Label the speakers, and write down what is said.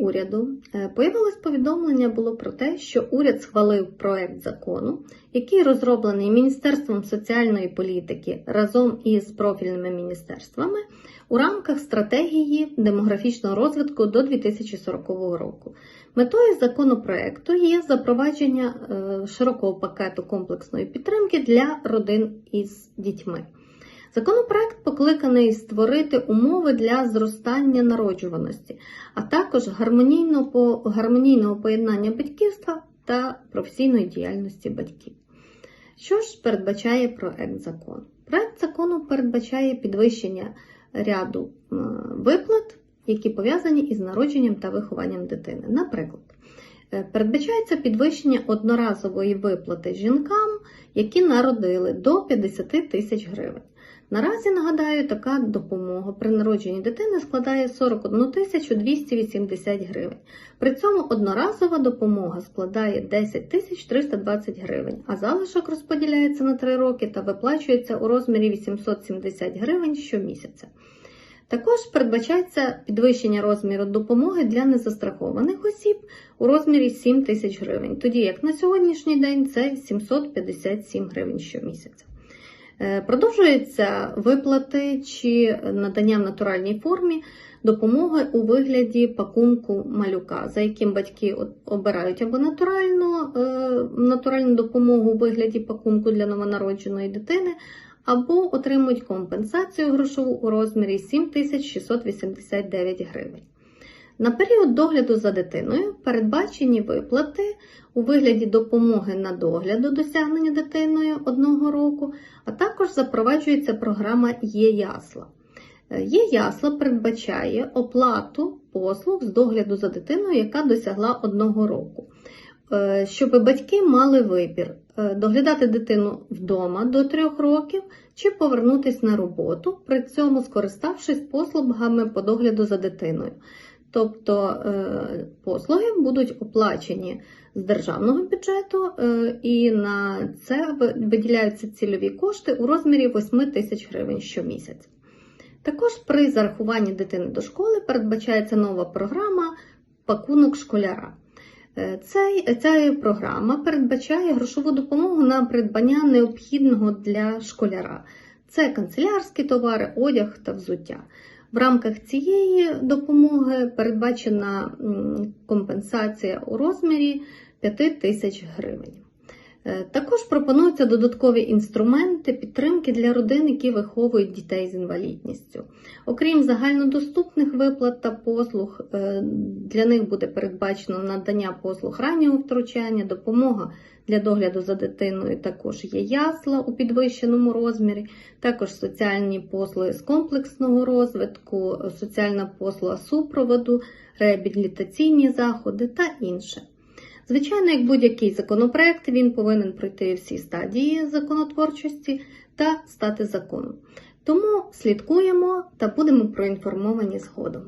Speaker 1: уряду е, появилось повідомлення було про те, що уряд схвалив проект закону, який розроблений Міністерством соціальної політики разом із профільними міністерствами у рамках стратегії демографічного розвитку до 2040 року. Метою законопроекту є запровадження е, широкого пакету комплексної підтримки для родин із дітьми. Законопроект покликаний створити умови для зростання народжуваності, а також гармонійного, гармонійного поєднання батьківства та професійної діяльності батьків. Що ж передбачає проект закону? Проект закону передбачає підвищення ряду виплат, які пов'язані із народженням та вихованням дитини. Наприклад, е, передбачається підвищення одноразової виплати жінкам, які народили до 50 тисяч гривень. Наразі нагадаю, така допомога при народженні дитини складає 41 280 гривень. При цьому одноразова допомога складає 10 320 гривень, а залишок розподіляється на 3 роки та виплачується у розмірі 870 гривень щомісяця. Також передбачається підвищення розміру допомоги для незастрахованих осіб у розмірі 7 тисяч гривень, тоді як на сьогоднішній день це 757 гривень щомісяця. Е, Продовжуються виплати чи надання в натуральній формі допомоги у вигляді пакунку малюка, за яким батьки обирають або натуральну, е, натуральну допомогу у вигляді пакунку для новонародженої дитини, або отримують компенсацію грошову у розмірі 7689 гривень. На період догляду за дитиною передбачені виплати у вигляді допомоги на догляд до досягнення дитиною одного року, а також запроваджується програма Є-Ясла. Е, Є-Ясла передбачає оплату послуг з догляду за дитиною, яка досягла одного року. Е, Щоб батьки мали вибір е, доглядати дитину вдома до трьох років чи повернутися на роботу, при цьому скориставшись послугами по догляду за дитиною. Тобто е, послуги будуть оплачені з державного бюджету, е, і на це виділяються цільові кошти у розмірі 8 тисяч гривень щомісяця. Також при зарахуванні дитини до школи передбачається нова програма Пакунок школяра. Е, Цей, ця програма передбачає грошову допомогу на придбання необхідного для школяра. Це канцелярські товари, одяг та взуття. В рамках цієї допомоги передбачена компенсація у розмірі 5 тисяч гривень. Е, Також пропонуються додаткові інструменти підтримки для родин, які виховують дітей з інвалідністю. Окрім загальнодоступних виплат та послуг, е, для них буде передбачено надання послуг раннього втручання, допомога для догляду за дитиною також є ясла у підвищеному розмірі, також соціальні послуги з комплексного розвитку, соціальна послуга супроводу, реабілітаційні заходи та інше. Звичайно, як будь-який законопроект, він повинен пройти всі стадії законотворчості та стати законом. Тому слідкуємо та будемо проінформовані згодом.